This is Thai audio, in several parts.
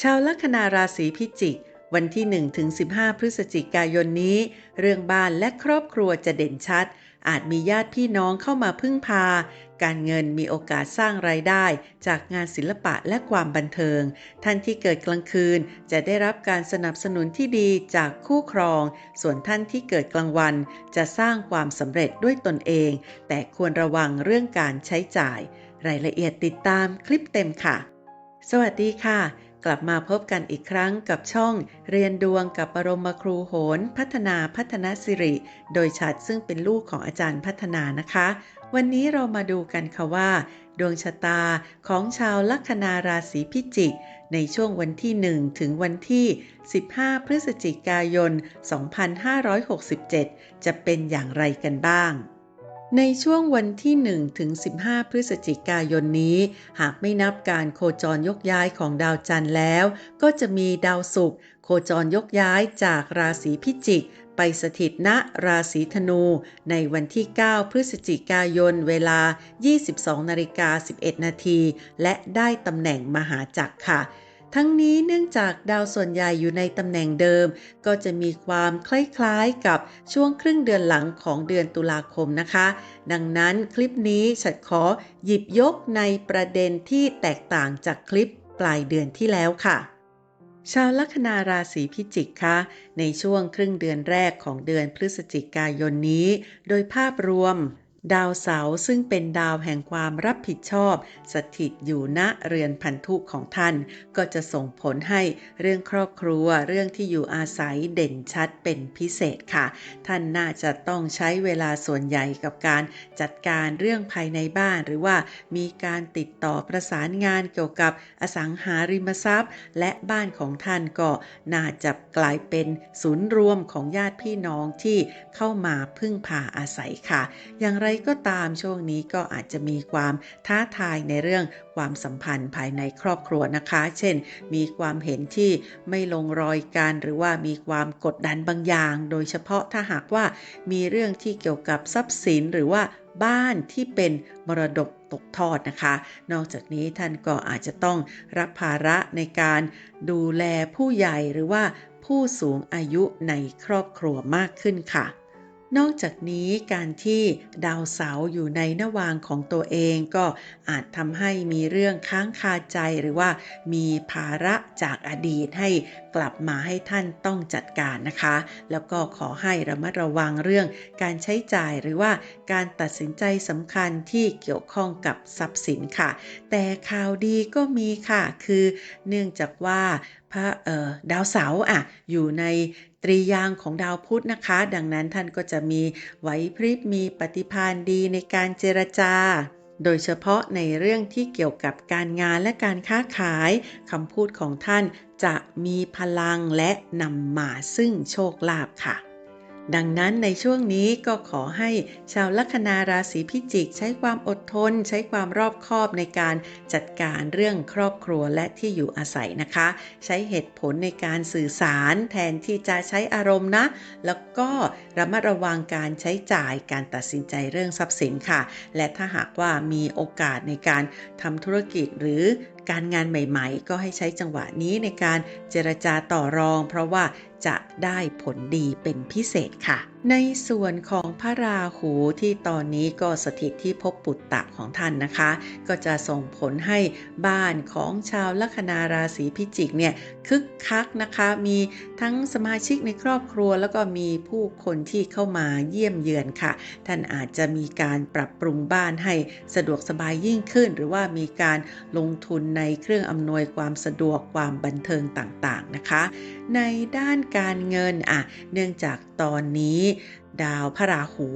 ชาวลัคนาราศีพิจิก วันที่1ถึง15 พฤศจิกายนนี้ เรื่องบ้านและครอบครัวจะเด่นชัด อาจมีญาติพี่น้องเข้ามาพึ่งพา การเงินมีโอกาสสร้างรายได้ จากงานศิลปะและความบันเทิง ท่านที่เกิดกลางคืน จะได้รับการสนับสนุนที่ดีจากคู่ครอง ส่วนท่านที่เกิดกลางวัน จะสร้างความสำเร็จด้วยตนเอง แต่ควรระวังเรื่องการใช้จ่าย รายละเอียดติดตามคลิปเต็มค่ะ สวัสดีค่ะ กลับมาพบกันอีกครั้งกับช่องเรียนดวงกับบรมครูโหน พัฒนาพัฒนสิริ โดยชัดซึ่งเป็นลูกของอาจารย์พัฒนานะคะ วันนี้เรามาดูกันค่ะว่า ดวงชะตาของชาวลัคนาราศีพิจิก ในช่วงวันที่ 1 ถึงวันที่ 15 พฤศจิกายน 2567 จะเป็นอย่างไรกันบ้าง ในช่วงวันที่ 1 ถึง 15 พฤศจิกายนนี้ หากไม่นับการโคจรยกย้ายของดาวจันทร์แล้ว ก็จะมีดาวศุกร์โคจรยกย้ายจากราศีพิจิก ไปสถิตณราศีธนู ในวันที่ 9 พฤศจิกายนเวลา 22นาฬิกา11 นาที และได้ตำแหน่งมหาจักรค่ะ ทั้งนี้เนื่องจากดาวส่วนใหญ่อยู่ในตำแหน่งเดิม ก็จะมีความคล้ายๆกับช่วงครึ่งเดือนหลังของเดือนตุลาคมนะคะ ดังนั้นคลิปนี้ฉันขอหยิบยกในประเด็นที่แตกต่างจากคลิปปลายเดือนที่แล้วค่ะชาวลัคนาราศีพิจิกคะในช่วงครึ่งเดือนแรกของเดือนพฤศจิกายนนี้ โดยภาพรวม ดาวเสาร์ซึ่งเป็นดาวแห่งความรับผิดชอบ สถิตอยู่ณเรือนพันธุของท่าน ก็จะส่งผลให้เรื่องครอบครัวเรื่องที่อยู่อาศัยเด่นชัดเป็นพิเศษค่ะ ท่านน่าจะต้องใช้เวลาส่วนใหญ่กับการจัดการเรื่องภายในบ้าน หรือว่ามีการติดต่อประสานงานเกี่ยวกับอสังหาริมทรัพย์ และบ้านของท่านก็น่าจะกลายเป็นศูนย์รวมของญาติพี่น้องที่เข้ามาพึ่งพาอาศัยค่ะ อย่างไรไรก็ตามช่วงนี้ก็อาจจะมีความท้าทายในเรื่องความสัมพันธ์ภายในครอบครัวนะคะ เช่น มีความเห็นที่ไม่ลงรอยกันหรือว่ามีความกดดันบางอย่าง โดยเฉพาะถ้าหากว่ามีเรื่องที่เกี่ยวกับทรัพย์สินหรือว่าบ้านที่เป็นมรดกตกทอดนะคะ นอกจากนี้ท่านก็อาจจะต้องรับภาระในการดูแลผู้ใหญ่หรือว่าผู้สูงอายุในครอบครัวมากขึ้นค่ะ นอกจากนี้การที่ดาวเสาร์อยู่ในนวางของตัวเองก็อาจทำให้มีเรื่องค้างคาใจหรือว่ามีภาระจากอดีตให้กลับมาให้ท่านต้องจัดการนะคะ แล้วก็ขอให้ระมัดระวังเรื่องการใช้จ่ายหรือว่าการตัดสินใจสำคัญที่เกี่ยวข้องกับทรัพย์สินค่ะ แต่ข่าวดีก็มีค่ะ คือเนื่องจากว่า พระดาวเสาร์อะอยู่ในตรียางของดาวพุธนะคะ ดังนั้นท่านก็จะมีไหวพริบมีปฏิภาณดีในการเจรจา โดยเฉพาะในเรื่องที่เกี่ยวกับการงานและการค้าขายคำพูดของท่านจะมีพลังและนำมาซึ่งโชคลาภค่ะ ดังนั้นในช่วงนี้ก็ขอให้ชาวลัคนาราศีพิจิก ใช้ความอดทน ใช้ความรอบคอบในการจัดการเรื่องครอบครัวและที่อยู่อาศัยนะคะ ใช้เหตุผลในการสื่อสารแทนที่จะใช้อารมณ์นะ แล้วก็ระมัดระวังการใช้จ่ายการตัดสินใจเรื่องทรัพย์สินค่ะ และถ้าหากว่ามีโอกาสในการทำธุรกิจหรือการงานใหม่ ๆ ก็ให้ใช้จังหวะนี้ในการเจรจาต่อรอง เพราะว่าจะได้ผลดีเป็นพิเศษค่ะ ในส่วนของพระราหูที่ตอนนี้ก็สถิตที่ภพปุตตะของท่านนะคะ ก็จะส่งผลให้บ้านของชาวลัคนาราศีพิจิกเนี่ยคึกคักนะคะ มีทั้งสมาชิกในครอบครัว แล้วก็มีผู้คนที่เข้ามาเยี่ยมเยือนค่ะ ท่านอาจจะมีการปรับปรุงบ้านให้สะดวกสบายยิ่งขึ้น หรือว่ามีการลงทุนในเครื่องอำนวยความสะดวกความบันเทิงต่างๆนะคะ ในด้านการเงินอะเนื่องจากตอนนี้ดาวพระราหู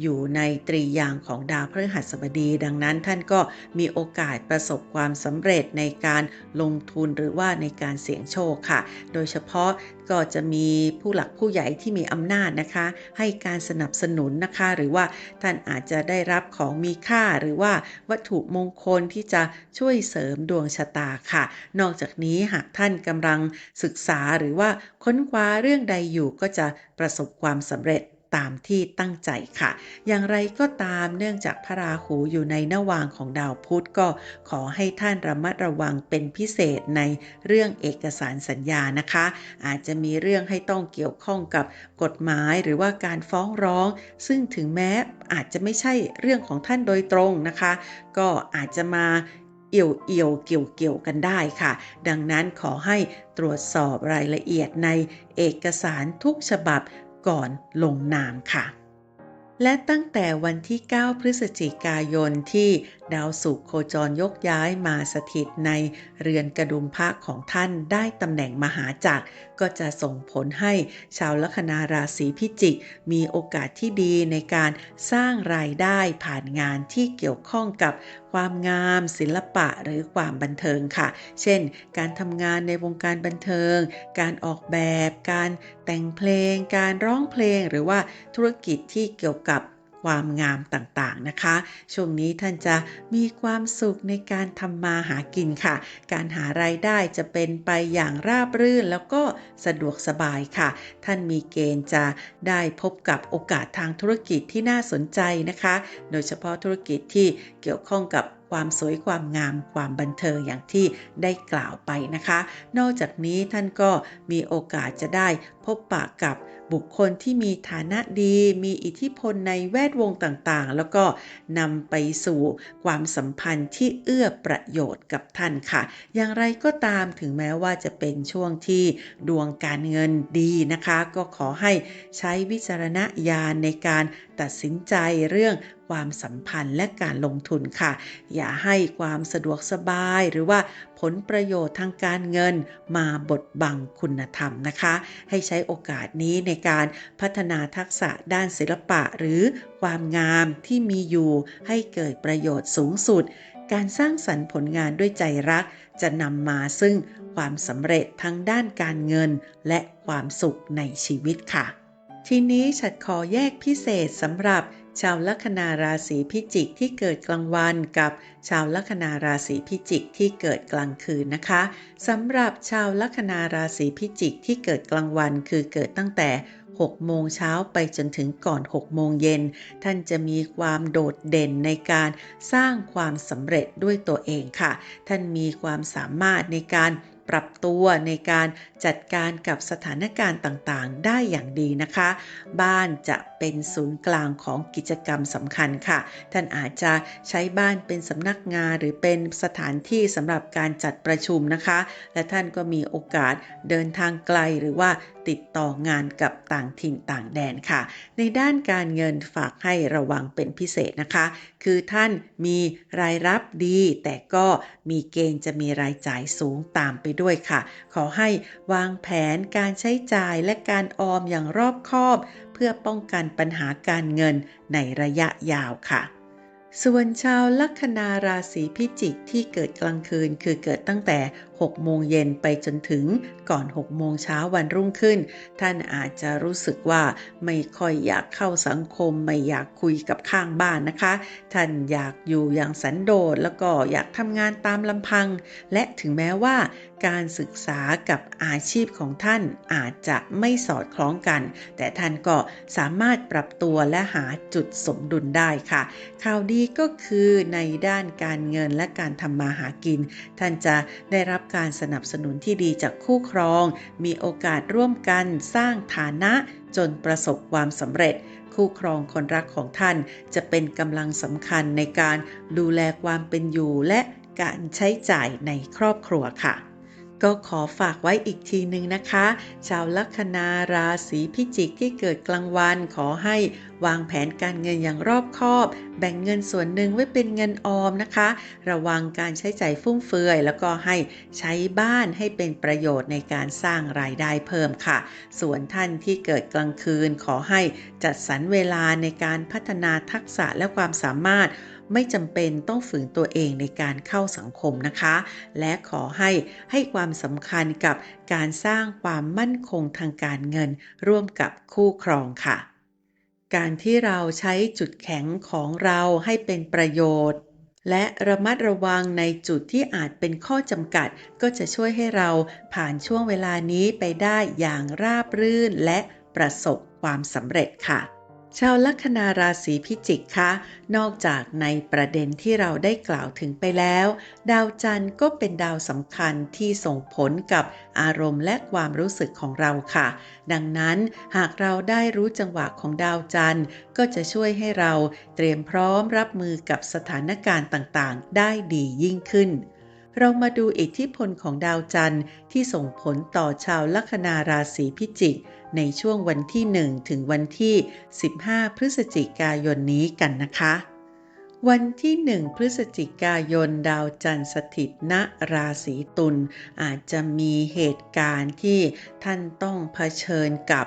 อยู่ในตรียางของดาวพฤหัสบดี ดังนั้นท่านก็มีโอกาสประสบความสำเร็จในการลงทุนหรือว่าในการเสี่ยงโชคค่ะ โดยเฉพาะก็จะมีผู้หลักผู้ใหญ่ที่มีอำนาจนะคะ ให้การสนับสนุนนะคะ หรือว่าท่านอาจจะได้รับของมีค่าหรือว่าวัตถุมงคลที่จะช่วยเสริมดวงชะตาค่ะ นอกจากนี้หากท่านกำลังศึกษาหรือว่าค้นคว้าเรื่องใดอยู่ก็จะประสบความสำเร็จ ตามที่ตั้งใจค่ะ อย่างไรก็ตามเนื่องจากพระราหูอยู่ในนวางของดาวพุธก็ขอให้ท่านระมัดระวังเป็นพิเศษในเรื่องเอกสารสัญญานะคะ อาจจะมีเรื่องให้ต้องเกี่ยวข้องกับกฎหมายหรือว่าการฟ้องร้อง ซึ่งถึงแม้อาจจะไม่ใช่เรื่องของท่านโดยตรงนะคะ ก็อาจจะมาเอี่ยวเอี่ยวเกี่ยวเกี่ยวกันได้ค่ะ ดังนั้นขอให้ตรวจสอบรายละเอียดในเอกสารทุกฉบับ ก่อนลงนามค่ะ และตั้งแต่วันที่ 9 พฤศจิกายนที่ดาวศุกร์โคจรยกย้ายมาสถิตในเรือนกระดุมพระของท่านได้ตำแหน่งมหาจักร ก็จะส่งผลให้ชาวลัคนาราศีพิจิก มีโอกาสที่ดีในการสร้างรายได้ผ่านงานที่เกี่ยวข้องกับความงามศิลปะหรือความบันเทิงค่ะ เช่น การทำงานในวงการบันเทิง การออกแบบ การแต่งเพลง การร้องเพลง หรือว่าธุรกิจที่เกี่ยวกับ ความงามต่างๆนะคะ ช่วงนี้ท่านจะมีความสุขในการทำมาหากินค่ะ การหารายได้จะเป็นไปอย่างราบรื่นแล้วก็สะดวกสบายค่ะ ท่านมีเกณฑ์จะได้พบกับโอกาสทางธุรกิจที่น่าสนใจนะคะ โดยเฉพาะธุรกิจที่เกี่ยวข้องกับความสวยความงามความบันเทิงอย่างที่ได้กล่าวไปนะคะ นอกจากนี้ท่านก็มีโอกาสจะได้พบปะกับ บุคคลที่มีฐานะดี มีอิทธิพลในแวดวงต่างๆ แล้วก็นำไปสู่ความสัมพันธ์ที่เอื้อประโยชน์กับท่านค่ะ อย่างไรก็ตามถึงแม้ว่าจะเป็นช่วงที่ดวงการเงินดีนะคะ ก็ขอให้ใช้วิจารณญาณในการตัดสินใจเรื่องความสัมพันธ์และการลงทุนค่ะ อย่าให้ความสะดวกสบาย หรือว่าผลประโยชน์ทางการเงินมาบดบังคุณธรรมนะคะ ให้ใช้โอกาสนี้ในการพัฒนาทักษะด้านศิลปะหรือความงามที่มีอยู่ให้เกิดประโยชน์สูงสุด การสร้างสรรค์ผลงานด้วยใจรัก จะนำมาซึ่งความสำเร็จทั้งด้านการเงินและความสุขในชีวิตค่ะ ทีนี้ฉัดขอแยกพิเศษสำหรับ ชาวลัคนาราศีพิจิกที่เกิดกลางวันกับชาวลัคนาราศีพิจิกที่เกิดกลางคืนนะคะสำหรับชาวลัคนาราศีพิจิกที่เกิดกลางวันคือเกิดตั้งแต่6โมงเช้าไปจนถึงก่อน6โมงเย็น ท่านจะมีความโดดเด่นในการสร้างความสำเร็จด้วยตัวเองค่ะ ท่านมีความสามารถในการ ปรับตัวในการจัดการกับสถานการณ์ต่างๆ ได้อย่างดีนะคะ บ้านจะเป็นศูนย์กลางของกิจกรรมสำคัญค่ะ ท่านอาจจะใช้บ้านเป็นสำนักงานหรือเป็นสถานที่สำหรับการจัดประชุมนะคะ และท่านก็มีโอกาสเดินทางไกลหรือว่า ติดต่องานกับต่างถิ่นต่างแดนค่ะ ในด้านการเงินฝากให้ระวังเป็นพิเศษนะคะ คือท่านมีรายรับดี แต่ก็มีเกณฑ์จะมีรายจ่ายสูงตามไปด้วยค่ะ ขอให้วางแผนการใช้จ่ายและการออมอย่างรอบคอบ เพื่อป้องกันปัญหาการเงินในระยะยาวค่ะ ส่วนชาวลัคนาราศีพิจิกที่เกิดกลางคืนคือเกิดตั้งแต่ 6 โมงเย็นไปจนถึงก่อน 6 โมงเช้าวันรุ่งขึ้น ท่านอาจจะรู้สึกว่าไม่ค่อยอยากเข้าสังคมไม่อยากคุยกับข้างบ้านนะคะ ท่านอยากอยู่อย่างสันโดษแล้วก็อยากทำงานตามลำพัง และถึงแม้ว่าการศึกษากับอาชีพของท่านอาจจะไม่สอดคล้องกัน แต่ท่านก็สามารถปรับตัวและหาจุดสมดุลได้ค่ะ ข่าวดีก็คือในด้านการเงินและการทำมาหากิน ท่านจะได้รับการสนับสนุนที่ดีจากคู่ครอง มีโอกาสร่วมกันสร้างฐานะจนประสบความสำเร็จ คู่ครองคนรักของท่าน จะเป็นกำลังสำคัญในการดูแลความเป็นอยู่และการใช้จ่ายในครอบครัวค่ะ ก็ขอฝากไว้อีกทีหนึ่งนะคะ ชาวลัคนาราศีพิจิกที่เกิดกลางวันขอให้วางแผนการเงินอย่างรอบคอบ แบ่งเงินส่วนหนึ่งไว้เป็นเงินออมนะคะ ระวังการใช้จ่ายฟุ่มเฟือย แล้วก็ให้ใช้บ้านให้เป็นประโยชน์ในการสร้างรายได้เพิ่มค่ะ ส่วนท่านที่เกิดกลางคืนขอให้จัดสรรเวลาในการพัฒนาทักษะและความสามารถ ไม่จำเป็นต้องฝืนตัวเองในการเข้าสังคมนะคะ และขอให้ให้ความสำคัญกับการสร้างความมั่นคงทางการเงินร่วมกับคู่ครองค่ะ การที่เราใช้จุดแข็งของเราให้เป็นประโยชน์และระมัดระวังในจุดที่อาจเป็นข้อจำกัด ก็จะช่วยให้เราผ่านช่วงเวลานี้ไปได้อย่างราบรื่นและประสบความสำเร็จค่ะ ชาวลัคนาราศีพิจิกคะนอกจากในประเด็นที่เราได้กล่าวถึงไปแล้ว ดาวจันทร์ก็เป็นดาวสำคัญที่ส่งผลกับอารมณ์และความรู้สึกของเราค่ะ ดังนั้นหากเราได้รู้จังหวะของดาวจันทร์ ก็จะช่วยให้เราเตรียมพร้อมรับมือกับสถานการณ์ต่างๆ ได้ดียิ่งขึ้น เรามาดูอิทธิพลของดาวจันทร์ที่ส่งผลต่อชาวลัคนาราศีพิจิก ในช่วงวันที่ 1 ถึงวันที่ 15 พฤศจิกายนนี้กันนะคะ วันที่ 1 พฤศจิกายน ดาวจันทร์สถิตณราศีตุลอาจจะมีเหตุการณ์ที่ท่านต้องเผชิญกับ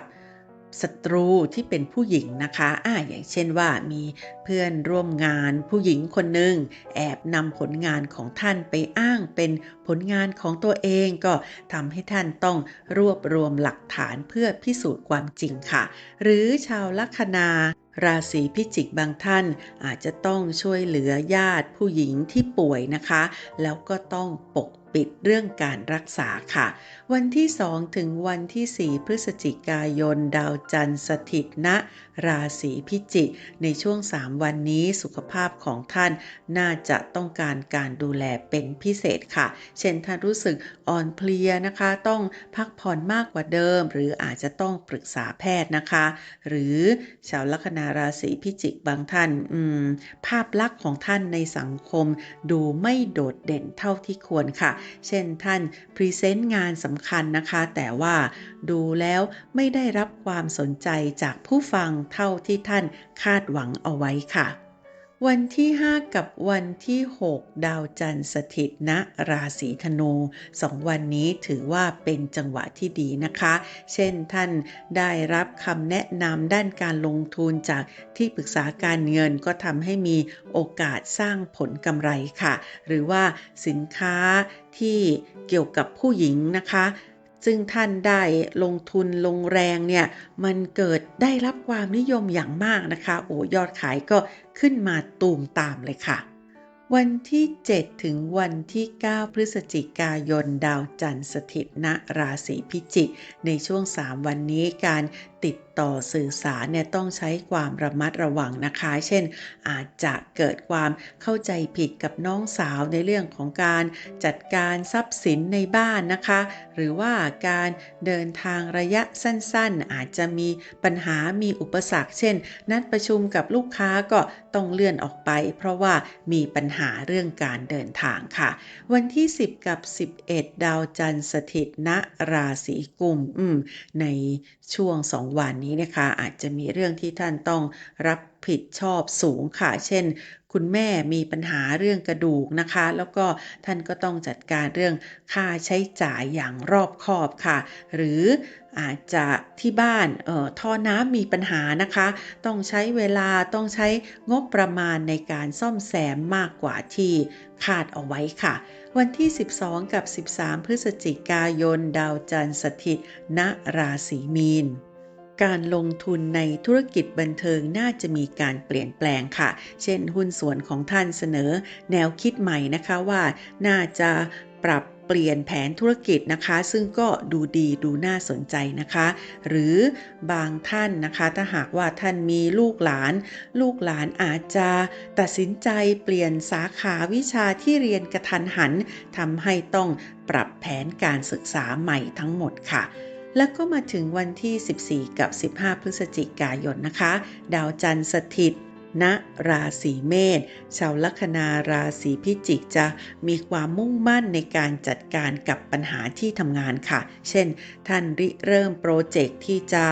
ศัตรูที่เป็นผู้หญิงนะคะอ่าอย่างเช่นว่ามีเพื่อนร่วมงานผู้หญิงคนหนึ่งแอบนำผลงานของท่านไปอ้างเป็นผลงานของตัวเองก็ทำให้ท่านต้องรวบรวมหลักฐานเพื่อพิสูจน์ความจริงค่ะ หรือชาวลัคนาราศีพิจิกบางท่านอาจจะต้องช่วยเหลือญาติผู้หญิงที่ป่วยนะคะ แล้วก็ต้องปก ปิดเรื่องการรักษาค่ะ วันที่ 2 ถึงวันที่ 4 พฤศจิกายน ดาวจันทร์สถิตณ ราศีพิจิก ในช่วง 3 วันนี้สุขภาพของท่านน่าจะต้องการการดูแลเป็นพิเศษค่ะ เช่นท่านรู้สึกอ่อนเพลียนะคะ ต้องพักผ่อนมากกว่าเดิม หรืออาจจะต้องปรึกษาแพทย์นะคะ หรือชาวลัคนาราศีพิจิกบางท่านภาพลักษณ์ของท่านในสังคมดูไม่โดดเด่นเท่าที่ควรค่ะ เช่นท่านพรีเซนต์งานสำคัญนะคะ แต่ว่าดูแล้วไม่ได้รับความสนใจจากผู้ฟังเท่าที่ท่านคาดหวังเอาไว้ค่ะ วันที่ 5 กับวันที่ 6 ดาวจันทร์สถิตณราศีธนูสองวันนี้ถือว่าเป็นจังหวะที่ดีนะคะ เช่นท่านได้รับคำแนะนำด้านการลงทุนจากที่ปรึกษาการเงินก็ทำให้มีโอกาสสร้างผลกำไรค่ะ หรือว่าสินค้าที่เกี่ยวกับผู้หญิงนะคะ ซึ่งท่านได้ลงทุนลงแรงเนี่ย มันเกิดได้รับความนิยมอย่างมากนะคะ โอ้ยอดขายก็ขึ้นมาตูมตามเลยค่ะ วันที่ 7 ถึงวันที่ 9 พฤศจิกายนดาวจันทร์สถิตณราศีพิจิก ในช่วง 3 วันนี้การติด ต่อสื่อสารเนี่ยต้องใช้ความระมัดระวังนะคะ เช่น อาจจะเกิดความเข้าใจผิดกับน้องสาวในเรื่องของการจัดการทรัพย์สินในบ้านนะคะ หรือว่าการเดินทางระยะสั้นๆ อาจจะมีปัญหามีอุปสรรค เช่น นัดประชุมกับลูกค้าก็ต้องเลื่อนออกไป เพราะว่ามีปัญหาเรื่องการเดินทางค่ะ วันที่ 10 กับ 11 ดาวจันทร์สถิตณราศีกุมอืมในช่วง 2 วันนี้นะคะอาจจะมีเรื่องที่ท่านต้องรับผิดชอบสูงค่ะ เช่น คุณแม่มีปัญหาเรื่องกระดูกนะคะ แล้วก็ท่านก็ต้องจัดการเรื่องค่าใช้จ่ายอย่างรอบคอบค่ะ หรืออาจจะที่บ้านเอ่อท่อน้ำมีปัญหานะคะ ต้องใช้เวลาต้องใช้งบประมาณในการซ่อมแซมมากกว่าที่คาดเอาไว้ค่ะ วันที่ 12 กับ 13 พฤศจิกายน ดาวจันทร์สถิตณราศีมีน การลงทุนในธุรกิจบันเทิงน่าจะมีการเปลี่ยนแปลงค่ะ เช่นหุ้นส่วนของท่านเสนอแนวคิดใหม่นะคะว่าน่าจะปรับเปลี่ยนแผนธุรกิจนะคะ ซึ่งก็ดูดีดูน่าสนใจนะคะ หรือบางท่านนะคะ ถ้าหากว่าท่านมีลูกหลาน ลูกหลานอาจจะตัดสินใจเปลี่ยนสาขาวิชาที่เรียนกระทันหันทำให้ต้องปรับแผนการศึกษาใหม่ทั้งหมดค่ะ แล้วก็มาถึงวันที่ 14 กับ 15 พฤศจิกายนนะคะ ดาวจันทร์สถิตณราศีเมษชาวลัคนาราศีพิจิกจะมีความมุ่งมั่นในการจัดการกับปัญหาที่ทำงานค่ะ เช่น ท่านริเริ่มโปรเจกต์ที่จะ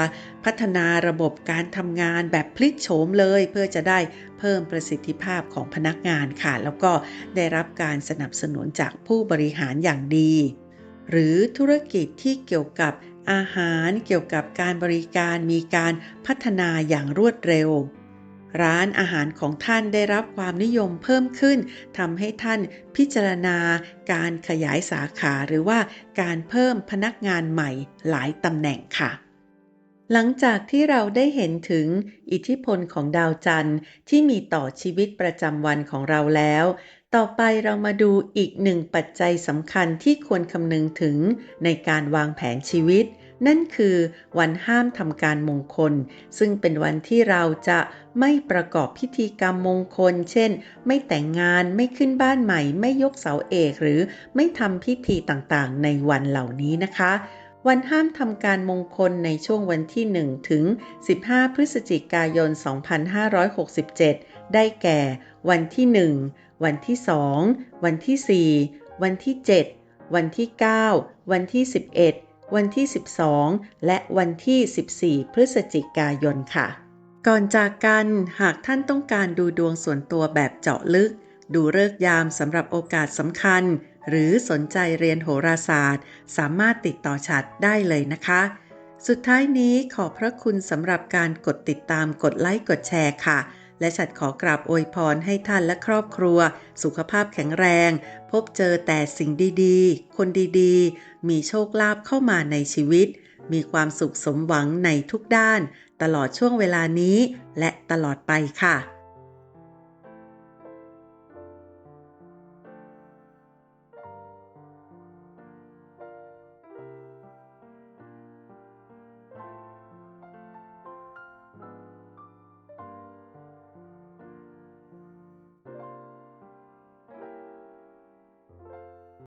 พัฒนาระบบการทำงานแบบพลิกโฉมเลย เพื่อจะได้เพิ่มประสิทธิภาพของพนักงานค่ะ แล้วก็ได้รับการสนับสนุนจากผู้บริหารอย่างดี หรือธุรกิจที่เกี่ยวกับ อาหารเกี่ยวกับการบริการมีการพัฒนาอย่างรวดเร็ว ร้านอาหารของท่านได้รับความนิยมเพิ่มขึ้นทำให้ท่านพิจารณาการขยายสาขาหรือว่าการเพิ่มพนักงานใหม่หลายตำแหน่งค่ะหลังจากที่เราได้เห็นถึงอิทธิพลของดาวจันทร์ที่มีต่อชีวิตประจำวันของเราแล้ว ต่อไปเรามาดูอีกหนึ่งปัจจัยสำคัญที่ควรคำนึงถึงในการวางแผนชีวิต นั่นคือวันห้ามทำการมงคล ซึ่งเป็นวันที่เราจะไม่ประกอบพิธีกรรมมงคล เช่น ไม่แต่งงานไม่ขึ้นบ้านใหม่ ไม่ยกเสาเอกหรือไม่ทำพิธีต่างๆ ในวันเหล่านี้นะคะวันห้ามทำการมงคลในช่วงวันที่ 1 ถึง 15 พฤศจิกายน 2567 ได้แก่ วันที่ 1 วันที่2วันที่4วันที่7วันที่9วันที่11วันที่ 12 และวันที่ 14 พฤศจิกายนค่ะ ก่อนจากกันหากท่านต้องการดูดวงส่วนตัวแบบเจาะลึก ดูเลิกยามสำหรับโอกาสสำคัญ หรือสนใจเรียนโหราศาสตร์ สามารถติดต่อฉัดได้เลยนะคะ สุดท้ายนี้ขอบพระคุณสำหรับการกดติดตามกดไลค์กดแชร์ค่ะ และฉัดขอกราบอวยพรให้ท่านและครอบครัว สุขภาพแข็งแรง พบเจอแต่สิ่งดีๆ คนดีๆ มีโชคลาภเข้ามาในชีวิต มีความสุขสมหวังในทุกด้าน ตลอดช่วงเวลานี้ และตลอดไปค่ะ